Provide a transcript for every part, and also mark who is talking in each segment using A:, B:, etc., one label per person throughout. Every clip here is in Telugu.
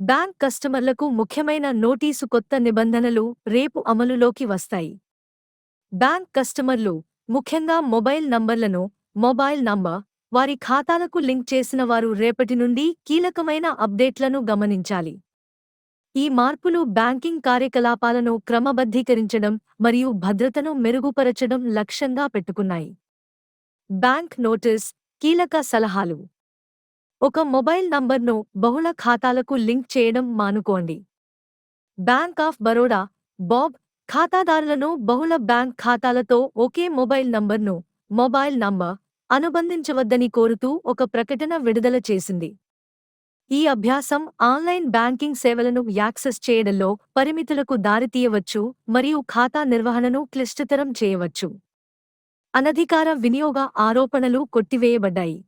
A: బ్యాంక్ కస్టమర్లకు ముఖ్యమైన నోటీసు కొత్త నిబంధనలు రేపు అమలులోకి వస్తాయి. బ్యాంక్ కస్టమర్లు ముఖ్యంగా మొబైల్ నంబర్లను మొబైల్ నంబర్ వారి ఖాతాలకు లింక్ చేసిన వారు రేపటి నుండి కీలకమైన అప్డేట్లను గమనించాలి. ఈ మార్పులు బ్యాంకింగ్ కార్యకలాపాలను క్రమబద్ధీకరించడం మరియు భద్రతను మెరుగుపరచడం లక్ష్యంగా పెట్టుకున్నాయి. బ్యాంక్ నోటీస్ కీలక సలహాలు. ఒక మొబైల్ నంబర్ను బహుళ ఖాతాలకు లింక్ చేయడం మానుకోండి. బ్యాంక్ ఆఫ్ బరోడా బాబ్ ఖాతాదారులను బహుళ బ్యాంక్ ఖాతాలతో ఒకే మొబైల్ నంబర్ను మొబైల్ నంబర్ అనుబంధించవద్దని కోరుతూ ఒక ప్రకటన విడుదల చేసింది. ఈ అభ్యాసం ఆన్లైన్ బ్యాంకింగ్ సేవలను యాక్సెస్ చేయడంలో పరిమితులకు దారితీయవచ్చు మరియు ఖాతా నిర్వహణను క్లిష్టతరం చేయవచ్చు. అనధికార వినియోగ ఆరోపణలు కొట్టివేయబడ్డాయి.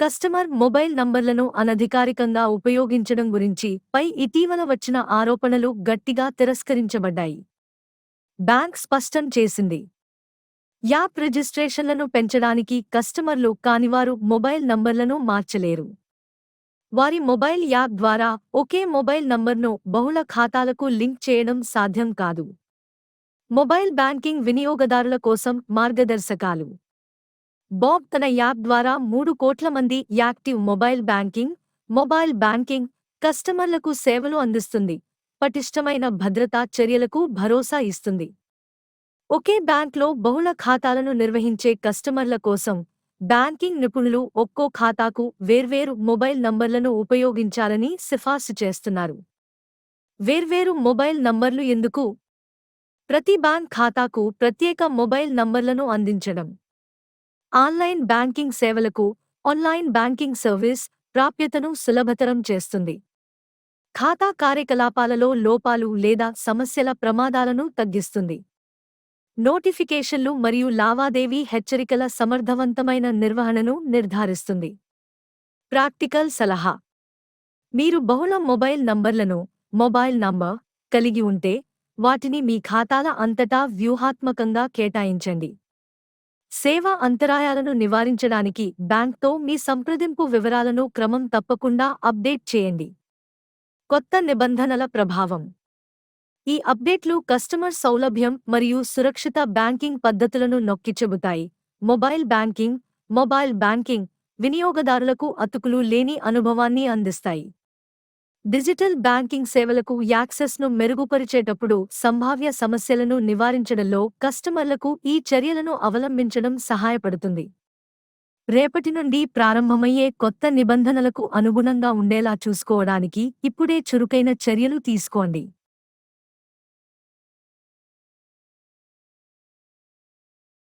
A: కస్టమర్ మొబైల్ నంబర్లను అనధికారికంగా ఉపయోగించడం గురించి పై ఇటీవల వచ్చిన ఆరోపణలు గట్టిగా తిరస్కరించబడ్డాయి. బ్యాంక్ స్పష్టం చేసింది. యాప్ రిజిస్ట్రేషన్లను పెంచడానికి కస్టమర్లు కానివారు మొబైల్ నంబర్లను మార్చలేరు. వారి మొబైల్ యాప్ ద్వారా ఒకే మొబైల్ నంబర్ను బహుళ ఖాతాలకు లింక్ చేయడం సాధ్యం కాదు. మొబైల్ బ్యాంకింగ్ వినియోగదారుల కోసం మార్గదర్శకాలు. బాబ్ తన యాప్ ద్వారా మూడు కోట్ల మంది active mobile banking mobile banking కస్టమర్లకు సేవలు అందిస్తుంది. పటిష్టమైన భద్రతా చర్యలకు భరోసా ఇస్తుంది. ఒకే బ్యాంక్లో బహుళ ఖాతాలను నిర్వహించే కస్టమర్ల కోసం బ్యాంకింగ్ నిపుణులు ఒక్కో ఖాతాకు వేర్వేరు మొబైల్ నంబర్లను ఉపయోగించాలని సిఫార్సు చేస్తున్నారు. వేర్వేరు మొబైల్ నంబర్లు ఎందుకు? ప్రతి బ్యాంక్ ఖాతాకు ప్రత్యేక మొబైల్ నంబర్లను అందించడం. ఆన్లైన్ బ్యాంకింగ్ సేవలకు ఆన్లైన్ బ్యాంకింగ్ సర్వీస్ ప్రాప్యతను సులభతరం చేస్తుంది. ఖాతా కార్యకలాపాలలో లోపాలు లేదా సమస్యల ప్రమాదాలను తగ్గిస్తుంది. నోటిఫికేషన్లు మరియు లావాదేవీ హెచ్చరికల సమర్థవంతమైన నిర్వహణను నిర్ధారిస్తుంది. ప్రాక్టికల్ సలహా. మీరు బహుళ మొబైల్ నంబర్లను మొబైల్ నంబర్ కలిగి ఉంటే వాటిని మీ ఖాతాల అంతటా వ్యూహాత్మకంగా కేటాయించండి. సేవా అంతరాయాలను నివారించడానికి బ్యాంక్తో మీ సంప్రదింపు వివరాలను క్రమం తప్పకుండా అప్డేట్ చేయండి. కొత్త నిబంధనల ప్రభావం. ఈ అప్డేట్లు కస్టమర్ సౌలభ్యం మరియు సురక్షిత బ్యాంకింగ్ పద్ధతులను నొక్కి చెబుతాయి. మొబైల్ బ్యాంకింగ్ మొబైల్ బ్యాంకింగ్ వినియోగదారులకు అతుకులు లేని అనుభవాన్ని అందిస్తాయి. డిజిటల్ బ్యాంకింగ్ సేవలకు యాక్సెస్ను మెరుగుపరిచేటప్పుడు సంభావ్య సమస్యలను నివారించడంలో కస్టమర్లకు ఈ చర్యలను అవలంబించడం సహాయపడుతుంది. రేపటి నుండి ప్రారంభమయ్యే కొత్త నిబంధనలకు అనుగుణంగా ఉండేలా చూసుకోవడానికి ఇప్పుడే చురుకైన చర్యలు తీసుకోండి.